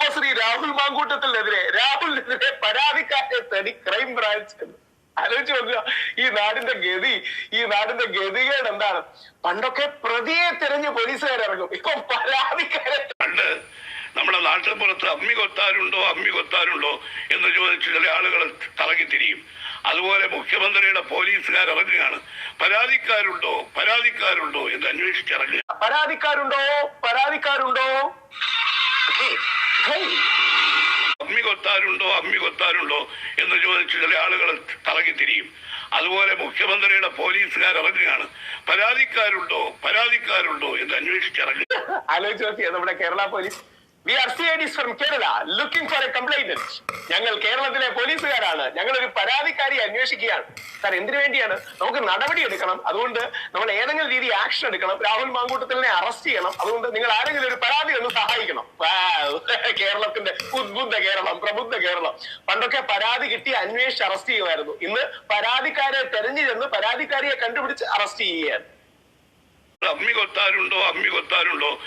ഇപ്പൊ ശ്രീ രാഹുൽ മാങ്കൂട്ടത്തിനെതിരെ രാഹുലിനെതിരെ പരാതിക്കാരെ തേടി crime branch ആലോചിച്ച് നോക്കുക ഈ നാടിന്റെ ഗതി ഈ നാടിന്റെ ഗതികേട് എന്താണ്? പണ്ടൊക്കെ പ്രതിയെ തിരഞ്ഞ് പോലീസുകാരിറങ്ങും. ഇപ്പൊ പരാതിക്കാരെ പണ്ട് നമ്മുടെ നാട്ടിൽ പുറത്ത് അമ്മി കൊത്താരുണ്ടോ അമ്മി കൊത്താരുണ്ടോ എന്ന് ചോദിച്ച് ചില ആളുകൾ തറങ്ങി തിരിയും. അതുപോലെ മുഖ്യമന്ത്രിയുടെ പോലീസുകാർ ഇറങ്ങുകയാണ് പരാതിക്കാരുണ്ടോ പരാതിക്കാരുണ്ടോ എന്ന് അന്വേഷിച്ചിറങ്ങുക പരാതിക്കാരുണ്ടോ പരാതിക്കാരുണ്ടോ? അമ്മി കൊത്താരുണ്ടോ? അമ്മി കൊത്താരുണ്ടോ? എന്ന് ചോദിച്ച് ചില ആളുകൾ തിരിയും. അതുപോലെ മുഖ്യമന്ത്രിയുടെ പോലീസുകാർ ഇറങ്ങുകയാണ്. പരാതിക്കാരുണ്ടോ? പരാതിക്കാരുണ്ടോ? എന്ന് അന്വേഷിച്ചിറങ്ങുക ആലോചിച്ച് നോക്കിയേ നമ്മുടെ Kerala police we are C I Ds from Kerala looking for a complaint ഞങ്ങൾ കേരളത്തിലെ പോലീസുകാരാണ്. ഞങ്ങൾ ഒരു പരാതിക്കാരി അന്വേഷിക്കുകയാണ്. സാർ എന്തിനു വേണ്ടിയാണ്? നമുക്ക് നടപടി എടുക്കണം. അതുകൊണ്ട് നമ്മൾ ഏതെങ്കിലും രീതി ആക്ഷൻ എടുക്കണം. രാഹുൽ മാങ്കൂട്ടത്തിനെ അറസ്റ്റ് ചെയ്യണം. അതുകൊണ്ട് നിങ്ങൾ ആരെങ്കിലും ഒരു പരാതി ഒന്ന് സഹായിക്കണം. കേരളത്തിന്റെ ഉദ്ബുദ്ധ കേരളം പ്രബുദ്ധ കേരളം. പണ്ടൊക്കെ പരാതി കിട്ടി അന്വേഷിച്ച് അറസ്റ്റ് ചെയ്യുമായിരുന്നു. ഇന്ന് പരാതിക്കാരെ തെരഞ്ഞു ചെന്ന് പരാതിക്കാരിയെ കണ്ടുപിടിച്ച് അറസ്റ്റ് ചെയ്യുകയാണ്. അമ്മി കൊത്താരുണ്ടോ? അമ്മി കൊത്താരുണ്ടോ?